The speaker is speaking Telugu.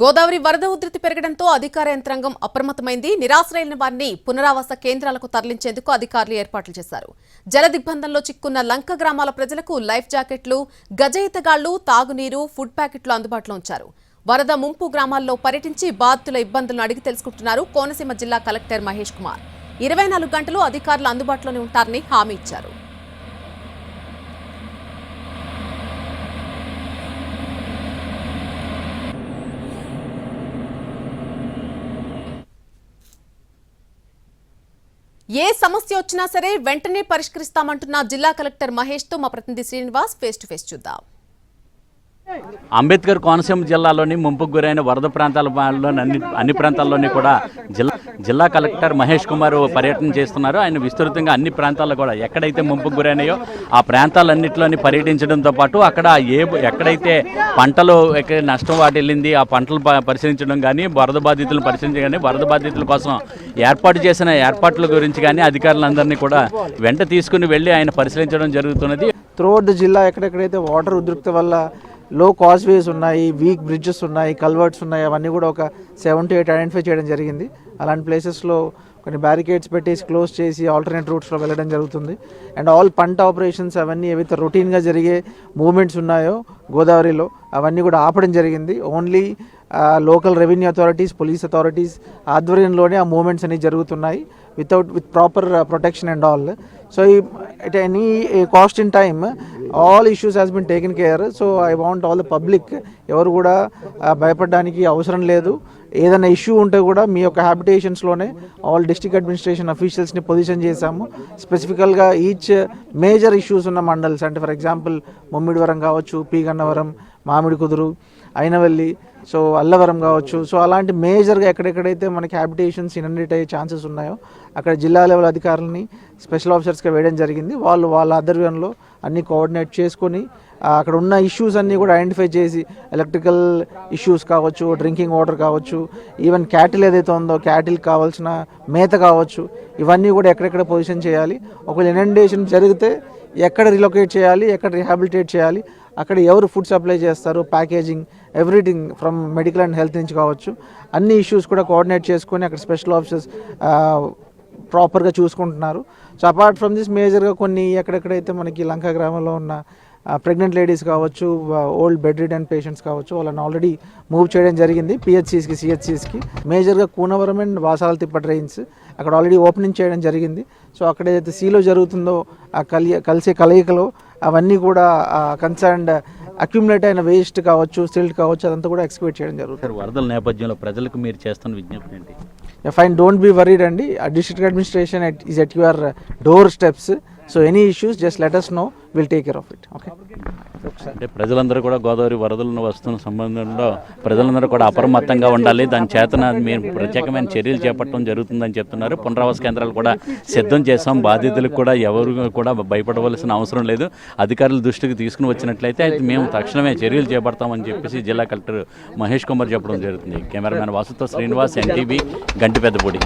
గోదావరి వరద ఉధృతి పెరగడంతో అధికార యంత్రాంగం అప్రమత్తమైంది నిరాశ్రయిన వారిని పునరావాస కేంద్రాలకు తరలించేందుకు అధికారులు ఏర్పాట్లు చేశారు జల దిగ్బంధంలో చిక్కున్న లంక గ్రామాల ప్రజలకు లైఫ్ జాకెట్లు గజ ఇతగాళ్లు తాగునీరు ఫుడ్ ప్యాకెట్లు అందుబాటులో ఉంచారు వరద ముంపు గ్రామాల్లో పర్యటించి బాధితుల ఇబ్బందులను అడిగి తెలుసుకుంటున్నారు కోనసీమ జిల్లా కలెక్టర్ మహేష్ కుమార్ ఇరవై నాలుగు గంటలు అధికారులు అందుబాటులోనే ఉంటారని హామీ ఇచ్చారు ఏ సమస్య వచ్చినా సరే వెంటనే పరిష్కరిస్తామంటున్న జిల్లా కలెక్టర్ మహేష్ తో మా ప్రతినిధి శ్రీనివాస్ ఫేస్ టు ఫేస్ చూద్దాం అంబేద్కర్ కోనసీమ జిల్లాలోని ముంపుకు గురైన వరద ప్రాంతాల అన్ని అన్ని ప్రాంతాల్లోని కూడా జిల్లా జిల్లా కలెక్టర్ మహేష్ కుమార్ పర్యటన చేస్తున్నారు ఆయన విస్తృతంగా అన్ని ప్రాంతాల్లో కూడా ఎక్కడైతే ముంపుకు గురైనాయో ఆ ప్రాంతాలన్నింటిలోని పర్యటించడంతో పాటు అక్కడ ఏ ఎక్కడైతే పంటలు ఎక్కడ నష్టం వాటిల్లింది ఆ పంటలు పరిశీలించడం కానీ వరద బాధితులను పరిశీలించడం కానీ వరద బాధితుల కోసం ఏర్పాటు చేసిన ఏర్పాట్ల గురించి కానీ అధికారులందరినీ కూడా వెంట తీసుకుని వెళ్ళి ఆయన పరిశీలించడం జరుగుతున్నది త్రూఅవుట్ జిల్లా ఎక్కడెక్కడైతే వాటర్ ఉద్రిక్త వల్ల లో కాజ్ వేస్ ఉన్నాయి వీక్ బ్రిడ్జెస్ ఉన్నాయి కల్వర్ట్స్ ఉన్నాయి అవన్నీ కూడా ఒక సెవెన్ టు ఎయిట్ ఐడెంటిఫై చేయడం జరిగింది అలాంటి ప్లేసెస్లో కొన్ని బ్యారికేడ్స్ పెట్టేసి క్లోజ్ చేసి ఆల్టర్నేట్ రూట్స్లో వెళ్ళడం జరుగుతుంది అండ్ ఆల్ పంట ఆపరేషన్స్ అవన్నీ ఏవైతే రొటీన్గా జరిగే మూమెంట్స్ ఉన్నాయో గోదావరిలో అవన్నీ కూడా ఆపడం జరిగింది only local revenue authorities police authorities ఆధ్వర్యంలోనే ఆ మూమెంట్స్ అనేవి జరుగుతున్నాయి without with proper protection and all so ఈ at any cost in time all issues has been taken care so I want all the public ఎవరు కూడా uh, భయపడడానికి అవసరం లేదు ఏదైనా ఇష్యూ ఉంటే కూడా మీ యొక్క హ్యాబిటేషన్స్లోనే ఆల్ డిస్టిక్ అడ్మినిస్ట్రేషన్ అఫీషియల్స్ని పొజిషన్ చేశాము స్పెసిఫికల్గా ఈచ్ మేజర్ ఇష్యూస్ ఉన్న మండల్స్ అంటే ఫర్ ఎగ్జాంపుల్ ముమ్మిడివరం కావచ్చు పీ గన్నవరం మామిడి కుదురు అయినవల్లి సో అల్లవరం కావచ్చు సో అలాంటి మేజర్గా ఎక్కడెక్కడైతే మనకి హ్యాబిటేషన్స్ ఇనండేట్ అయ్యే ఛాన్సెస్ ఉన్నాయో అక్కడ జిల్లా లెవెల్ అధికారులని స్పెషల్ ఆఫీసర్స్గా వేయడం జరిగింది వాళ్ళు వాళ్ళ ఆధ్వర్యంలో అన్నీ కోఆర్డినేట్ చేసుకొని అక్కడ ఉన్న ఇష్యూస్ అన్నీ కూడా ఐడెంటిఫై చేసి ఎలక్ట్రికల్ ఇష్యూస్ కావచ్చు డ్రింకింగ్ వాటర్ కావచ్చు ఈవెన్ క్యాటిల్ ఏదైతే ఉందో క్యాటిల్ కావాల్సిన మేత కావచ్చు ఇవన్నీ కూడా ఎక్కడెక్కడ పొజిషన్ చేయాలి ఒకవేళ ఇనండేషన్ జరిగితే ఎక్కడ రిలొకేట్ చేయాలి ఎక్కడ రిహాబిలిటేట్ చేయాలి అక్కడ ఎవరు ఫుడ్ సప్లై చేస్తారు packaging everything from medical and health నుంచి కావచ్చు అన్ని ఇష్యూస్ కూడా కోఆర్డినేట్ చేసుకొని అక్కడ స్పెషల్ ఆఫీసర్స్ ప్రాపర్గా చూసుకుంటున్నారు సో అపార్ట్ ఫ్రమ్ దిస్ మేజర్గా కొన్ని ఎక్కడెక్కడైతే మనకి లంక గ్రామంలో ఉన్న ప్రెగ్నెంట్ లేడీస్ కావచ్చు ఓల్డ్ బెడ్ అండ్ పేషెంట్స్ కావచ్చు వాళ్ళని ఆల్రెడీ మూవ్ చేయడం జరిగింది పిహెచ్సిస్కి సిహెచ్సిస్కి మేజర్గా కూనవరం అండ్ వాసాల తిప్ప ట్రైన్స్ అక్కడ ఆల్రెడీ ఓపెనింగ్ చేయడం జరిగింది సో అక్కడ ఏదైతే సీలో జరుగుతుందో ఆ కలి కలిసే కలయికలో అవన్నీ కూడా కన్సర్న్డ్ అక్యూమిలేట్ అయిన వేస్ట్ కావచ్చు సిల్ట్ కావచ్చు అదంతా కూడా ఎక్స్పెక్ట్ చేయడం జరుగుతుంది వరదల నేపథ్యంలో ప్రజలకు మీరు చేస్తున్న విజ్ఞప్తి ఏంటి Fine, don't be worried, Andy. Uh, district administration is at your doorsteps. So any issues, just let us know. We'll take care of it. Okay. అంటే ప్రజలందరూ కూడా గోదావరి వరదలను వస్తున్న సంబంధంలో ప్రజలందరూ కూడా అప్రమత్తంగా ఉండాలి దాని చేతన మీరు ప్రత్యేకమైన చర్యలు చేపట్టడం జరుగుతుందని చెప్తున్నారు పునరావాస కేంద్రాలు కూడా సిద్ధం చేశాం బాధితులకు కూడా ఎవరు కూడా భయపడవలసిన అవసరం లేదు అధికారుల దృష్టికి తీసుకుని వచ్చినట్లయితే అయితే మేము తక్షణమే చర్యలు చేపడతామని చెప్పేసి జిల్లా కలెక్టర్ మహేష్ కుమార్ చెప్పడం జరుగుతుంది కెమెరామ్యాన్ వాసుతో శ్రీనివాస్ ఎన్టీవీ గంటిపెద్దపూడి